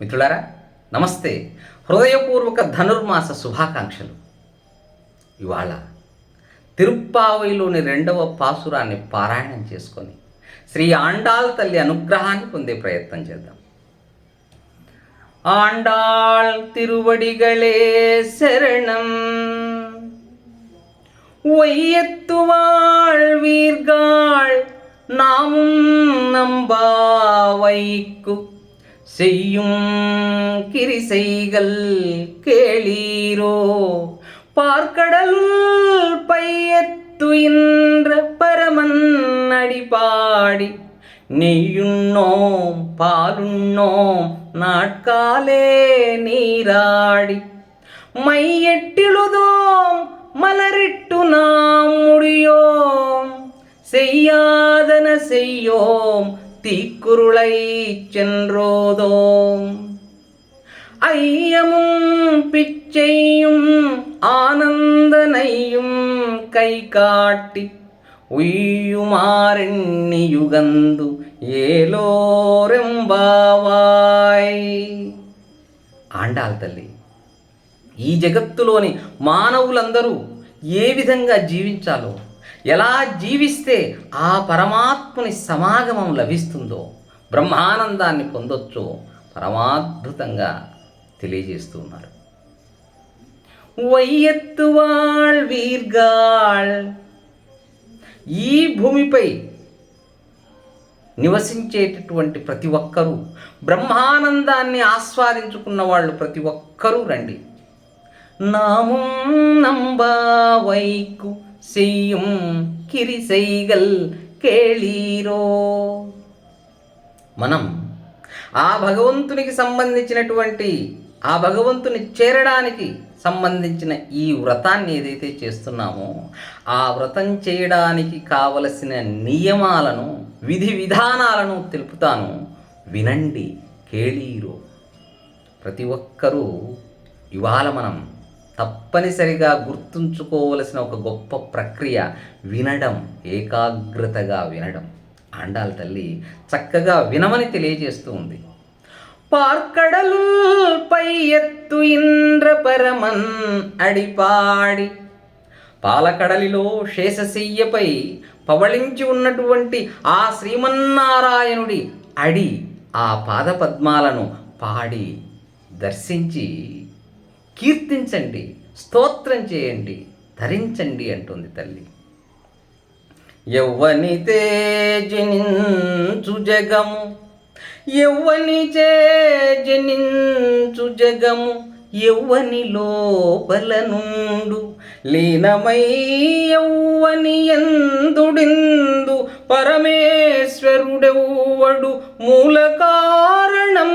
మిత్రులారా నమస్తే హృదయపూర్వక ధనుర్మాస శుభాకాంక్షలు ఇవాళ తిరుప్పావయిలోని రెండవ పాసురాన్ని పారాయణం చేసుకొని శ్రీ ఆండాల్ తల్లి అనుగ్రహాన్ని పొందే ప్రయత్నం చేద్దాం ఆండాళ్ తిరువడిగళే శరణం வையத்துவாள் வீர்காள் நாமும் நம்பாவைக்கு செய்யும் கிரிசைகள் கேளீரோ? பார்க்கடலுள் பையத்துயின்ற பரமன் அடிபாடி. நெய்யுண்ணோம் பாலுண்ணோம் நாட்காலே நீராடி. மையெட்டிழுதோம் மலரிட்டு நாம் முடியோம். செய்யாதன செய்யோம் தீக்குருளை சென்றோதோம் ஐயமும் பிச்சையும் ஆனந்தனையும் கை காட்டி ఉయ్యుమారెన్ని యుగందు ఏలోరెంబావాయ్ ఆండాల్ తల్లి ఈ జగత్తులోని మానవులందరూ ఏ విధంగా జీవించాలో ఎలా జీవిస్తే ఆ పరమాత్ముని సమాగమం లభిస్తుందో బ్రహ్మానందాన్ని పొందొచ్చో పరమాద్భుతంగా తెలియజేస్తూ ఉన్నారు. వయ్యత్తువాళ్ వీర్గాళ్. ఈ భూమిపై నివసించేటటువంటి ప్రతి ఒక్కరూ బ్రహ్మానందాన్ని ఆస్వాదించుకున్న వాళ్ళు ప్రతి ఒక్కరూ రండి. నామం నంబావైకు செய்யும் కిరిసైగల్ కేళీరో మనం ఆ భగవంతునికి సంబంధించినటువంటి ఆ భగవంతుని చేరడానికి సంబంధించిన ఈ వ్రతాన్ని ఏదైతే చేస్తున్నామో ఆ వ్రతం చేయడానికి కావలసిన నియమాలను విధి విధానాలను తెలుపుతాను వినండి కేళీరో ప్రతి ఒక్కరూ ఇవాళ మనం తప్పనిసరిగా గుర్తుంచుకోవలసిన ఒక గొప్ప ప్రక్రియ వినడం ఏకాగ్రతగా వినడం. ఆండాల తల్లి చక్కగా వినమని తెలియజేస్తూ ఉంది. పార్కడలు పై ఎత్తు ఇంద్ర పరమన్ అడిపాడి. పాలకడలిలో శేషశయ్యపై పవళించి ఉన్నటువంటి ఆ శ్రీమన్నారాయణుడి అడి ఆ పాదపద్మాలను పాడి దర్శించి కీర్తించండి స్తోత్రం చేయండి ధరించండి అంటుంది తల్లి. ఎవ్వని తేజనించు జగము ఎవ్వని చేజనించు జగము ఎవ్వని లోపల నుండు లీనమై ఎవ్వని ఎందుడిందు పరమేశ్వరుడెవ్వడు మూల కారణం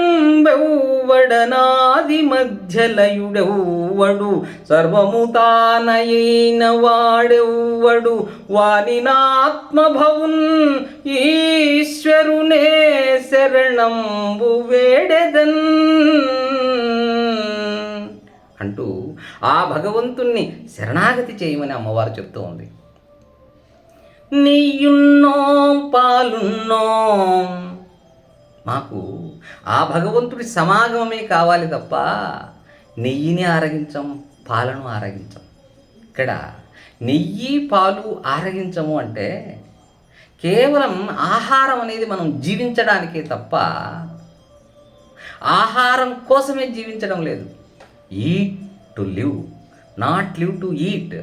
ఆది మధ్యలయుడెవ్వడు సర్వము తానయైన వాడెవ్వడు? వానినాత్మభవున్ ఈశ్వరునే శరణంబు వేడెదన్. అంటూ ఆ భగవంతుణ్ణి శరణాగతి చేయమని అమ్మవారు చెప్తూ ఉంది. నెయ్యున్నోం పాలున్నోం మాకు ఆ భగవంతుడి సమాగమమే కావాలి తప్ప నెయ్యిని ఆరగించం పాలను ఆరగించం. ఇక్కడ నెయ్యి పాలు ఆరగించము అంటే కేవలం ఆహారం అనేది మనం జీవించడానికే తప్ప ఆహారం కోసమే జీవించడం లేదు. Eat to live not live to eat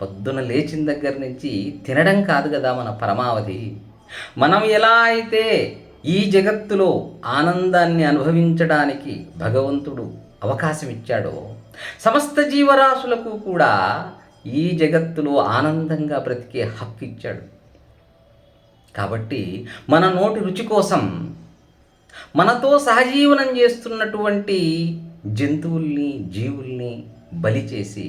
పొద్దున లేచిన దగ్గర నుంచి తినడం కాదు కదా మన పరమావధి. మనం ఎలా అయితే ఈ జగత్తులో ఆనందాన్ని అనుభవించడానికి భగవంతుడు అవకాశం ఇచ్చాడో సమస్త జీవరాశులకు కూడా ఈ జగత్తులో ఆనందంగా బ్రతికే హక్కు ఇచ్చాడు కాబట్టి మన నోటి రుచి కోసం మనతో సహజీవనం చేస్తున్నటువంటి జంతువుల్ని జీవుల్ని బలి చేసి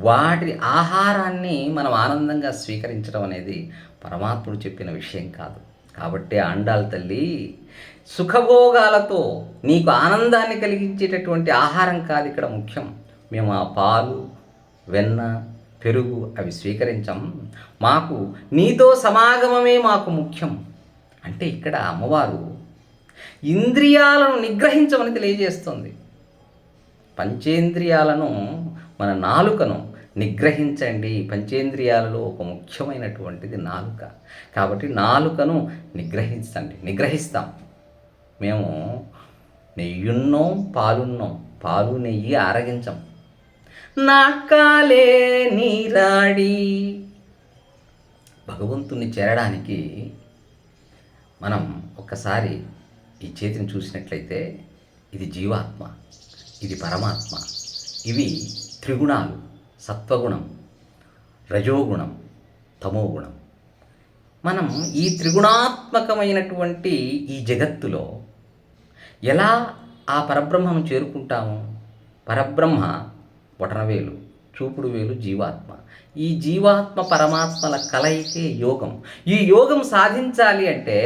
వాటి ఆహారాన్ని మనం ఆనందంగా స్వీకరించడం అనేది పరమాత్ముడు చెప్పిన విషయం కాదు. కాబట్టి అండాల తల్లి సుఖభోగాలతో నీకు ఆనందాన్ని కలిగించేటటువంటి ఆహారం కాదు ఇక్కడ ముఖ్యం. మేము ఆ పాలు వెన్న పెరుగు అవి స్వీకరించం. మాకు నీతో సమాగమమే మాకు ముఖ్యం. అంటే ఇక్కడ అమ్మవారు ఇంద్రియాలను నిగ్రహించమని తెలియజేస్తుంది. పంచేంద్రియాలను మన నాలుకను నిగ్రహించండి. పంచేంద్రియాలలో ఒక ముఖ్యమైనటువంటిది నాలుక. కాబట్టి నాలుకను నిగ్రహించండి. నిగ్రహిస్తాం. మేము నెయ్యున్నాం పాలున్నాం. పాలు నెయ్యి ఆరగించం. నాకాలే నీరాడి. భగవంతుని చేరడానికి మనం ఒక్కసారి ఈ చేతిని చూసినట్లయితే ఇది జీవాత్మ ఇది పరమాత్మ. ఇవి త్రిగుణాలు. సత్వగుణం రజోగుణం తమోగుణం. మనం ఈ త్రిగుణాత్మకమైనటువంటి ఈ జగత్తులో ఎలా ఆ పరబ్రహ్మను చేరుకుంటాము? పరబ్రహ్మ బొటనవేలు చూపుడు వేలు జీవాత్మ. ఈ జీవాత్మ పరమాత్మల కలయికే యోగం. ఈ యోగం సాధించాలి అంటే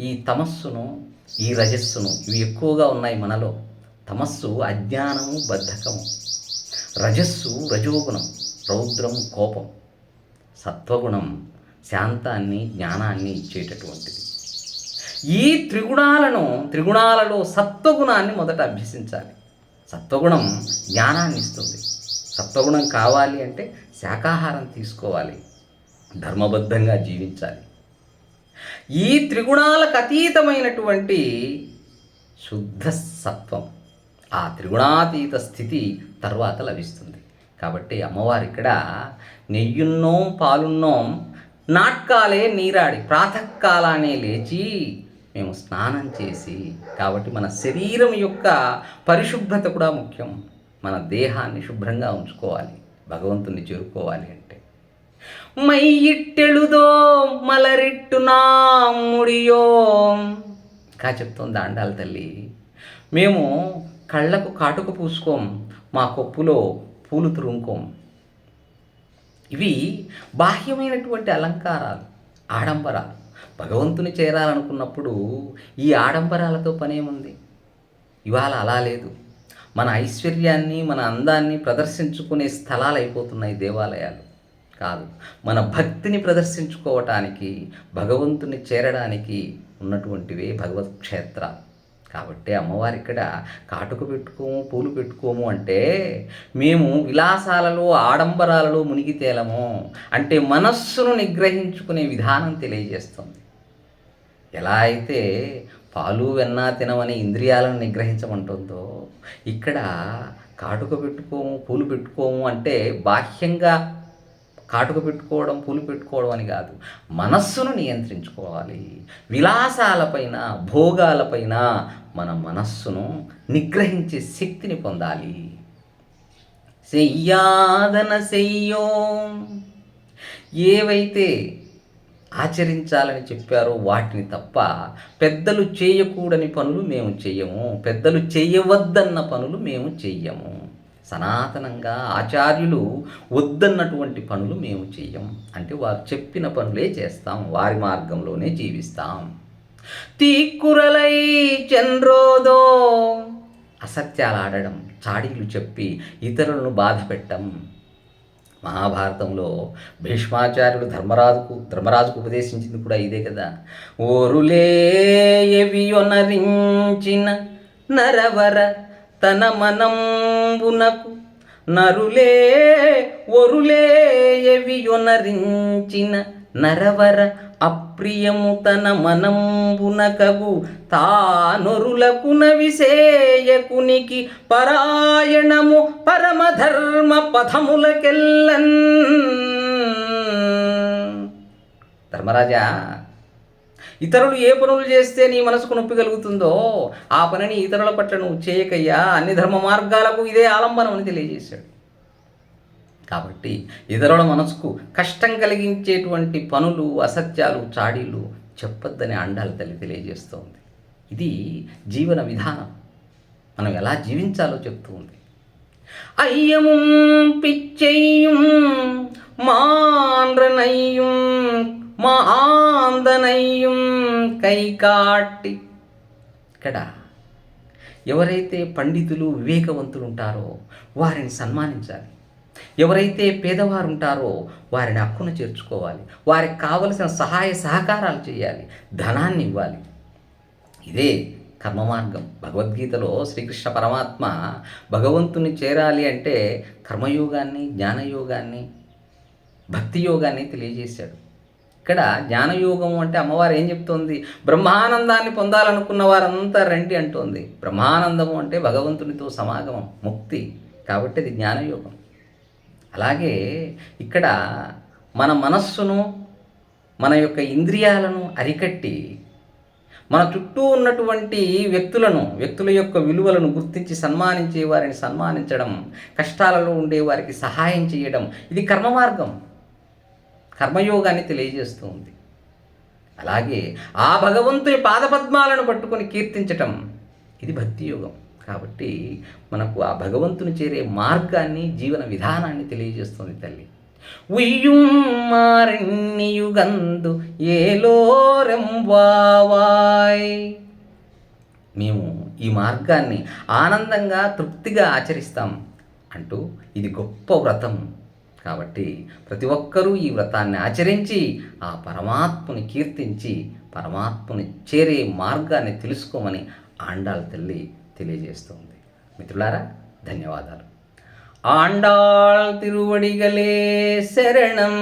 ఈ తమస్సును ఈ రజస్సును ఇవి ఎక్కువగా ఉన్నాయి మనలో. తమస్సు అజ్ఞానము బద్ధకము. రజస్సు రజోగుణం రౌద్రం కోపం. సత్వగుణం శాంతాన్ని జ్ఞానాన్ని ఇచ్చేటటువంటిది. ఈ త్రిగుణాలను త్రిగుణాలలో సత్వగుణాన్ని మొదట అభ్యసించాలి. సత్వగుణం జ్ఞానాన్ని ఇస్తుంది. సత్వగుణం కావాలి అంటే శాకాహారం తీసుకోవాలి. ధర్మబద్ధంగా జీవించాలి. ఈ త్రిగుణాలకు అతీతమైనటువంటి శుద్ధ సత్వం. ఆ త్రిగుణాతీత స్థితి తర్వాత లభిస్తుంది. కాబట్టి అమ్మవారు ఇక్కడ నెయ్యున్నోం పాలున్నోం నాట్కాలే నీరాడి ప్రాతకాలానే లేచి మేము స్నానం చేసి కాబట్టి మన శరీరం యొక్క పరిశుభ్రత కూడా ముఖ్యం. మన దేహాన్ని శుభ్రంగా ఉంచుకోవాలి భగవంతుని చేరుకోవాలి అంటే. మయ్యిట్టెళుదో మలరిట్టునా ముడియో కా చెప్తోంది దాండాల తల్లి. మేము కళ్ళకు కాటుక పూసుకోం మా కొప్పులో పూలు తురుముకోం. ఇవి బాహ్యమైనటువంటి అలంకారాలు ఆడంబరాలు. భగవంతుని చేరాలనుకున్నప్పుడు ఈ ఆడంబరాలతో పనేముంది? ఇవాళ అలా లేదు. మన ఐశ్వర్యాన్ని మన అందాన్ని ప్రదర్శించుకునే స్థలాలు అయిపోతున్నాయి దేవాలయాలు. కాదు మన భక్తిని ప్రదర్శించుకోవటానికి భగవంతుని చేరడానికి ఉన్నటువంటివే భగవత్ క్షేత్రాలు. కాబట్టి అమ్మవారు ఇక్కడ కాటుకు పెట్టుకోము పూలు పెట్టుకోము అంటే మేము విలాసాలలో ఆడంబరాలలో మునిగి తేలము అంటే మనస్సును నిగ్రహించుకునే విధానం తెలియజేస్తుంది. ఎలా అయితే పాలు వెన్న తినమని ఇంద్రియాలను నిగ్రహించమంటుందో ఇక్కడ కాటుక పెట్టుకోము పూలు పెట్టుకోము అంటే బాహ్యంగా కాటుకు పెట్టుకోవడం పూలు పెట్టుకోవడం అని కాదు. మనస్సును నియంత్రించుకోవాలి. విలాసాలపైన భోగాలపైన మన మనస్సును నిగ్రహించే శక్తిని పొందాలి. చెయ్యాదన చెయ్యో ఏవైతే ఆచరించాలని చెప్పారో వాటిని తప్ప పెద్దలు చేయకూడని పనులు మేము చెయ్యము. పెద్దలు చేయవద్దన్న పనులు మేము చెయ్యము. సనాతనంగా ఆచార్యులు వద్దన్నటువంటి పనులు మేము చెయ్యం అంటే వారు చెప్పిన పనులే చేస్తాం. వారి మార్గంలోనే జీవిస్తాం. తీక్కురలై చంద్రోదో అసత్యాలు ఆడడం చాడీలు చెప్పి ఇతరులను బాధ పెట్టం మహాభారతంలో భీష్మాచార్యుడు ధర్మరాజుకు ధర్మరాజుకు ఉపదేశించింది కూడా ఇదే కదా. ఓరులేవియొనరించిన నరవర తన మనం మనంబునకు నరులే ఒరులే ఎవియొనరించిన నరవర అప్రియము తన మనంబునకగు తానొరులకు విసేయకునికి పరాయణము పరమధర్మ పథములకెల్లన్. ధర్మరాజా ఇతరులు ఏ పనులు చేస్తే నీ మనసుకు నొప్పి కలుగుతుందో ఆ పనిని ఇతరుల పట్ల నువ్వు చేయకయ్యా. అన్ని ధర్మ మార్గాలకు ఇదే ఆలంబనం అని తెలియజేశాడు. కాబట్టి ఇతరుల మనసుకు కష్టం కలిగించేటువంటి పనులు అసత్యాలు చాడీలు చెప్పొద్దని అండాలి తల్లి తెలియజేస్తోంది. ఇది జీవన విధానం. మనం ఎలా జీవించాలో చెప్తూ ఉంది అయ్యము పిచ్చయ్యం మాన్రనయ్యం మా ఆందనయ్యం కైకాటి. ఇక్కడ ఎవరైతే పండితులు వివేకవంతులు ఉంటారో వారిని సన్మానించాలి. ఎవరైతే పేదవారు ఉంటారో వారిని హక్కును చేర్చుకోవాలి. వారికి కావలసిన సహాయ సహకారాలు చేయాలి. ధనాన్ని ఇవ్వాలి. ఇదే కర్మ మార్గం భగవద్గీతలో శ్రీకృష్ణ పరమాత్మ భగవంతుని చేరాలి అంటే కర్మయోగాన్ని జ్ఞానయోగాన్ని భక్తి యోగాన్ని తెలియజేశాడు. ఇక్కడ జ్ఞానయోగం అంటే అమ్మవారు ఏం చెప్తోంది? బ్రహ్మానందాన్ని పొందాలనుకున్న వారంతా రండి అంటోంది. బ్రహ్మానందము అంటే భగవంతునితో సమాగమం ముక్తి. కాబట్టి అది జ్ఞానయోగం. అలాగే ఇక్కడ మన మనస్సును మన యొక్క ఇంద్రియాలను అరికట్టి మన చుట్టూ ఉన్నటువంటి వ్యక్తులను వ్యక్తుల యొక్క విలువలను గుర్తించి సన్మానించే వారిని సన్మానించడం కష్టాలలో ఉండే వారికి సహాయం చేయడం ఇది కర్మ మార్గం కర్మయోగాన్ని తెలియజేస్తూ ఉంది. అలాగే ఆ భగవంతుని పాదపద్మాలను పట్టుకొని కీర్తించటం ఇది భక్తి యోగం కాబట్టి మనకు ఆ భగవంతుని చేరే మార్గాన్ని జీవన విధానాన్ని తెలియజేస్తుంది తల్లి. ఉయ్యుమారణ్యుగందు ఏలోరెంవావాయ్ మేము ఈ మార్గాన్ని ఆనందంగా తృప్తిగా ఆచరిస్తాం అంటూ ఇది గొప్ప వ్రతం. కాబట్టి ప్రతి ఒక్కరూ ఈ వ్రతాన్ని ఆచరించి ఆ పరమాత్ముని కీర్తించి పరమాత్మని చేరే మార్గాన్ని తెలుసుకోమని ఆండాల తల్లి తెలియజేస్తుంది. మిత్రులారా ధన్యవాదాలు. ఆండాళ్ తిరువడిగలే శరణం.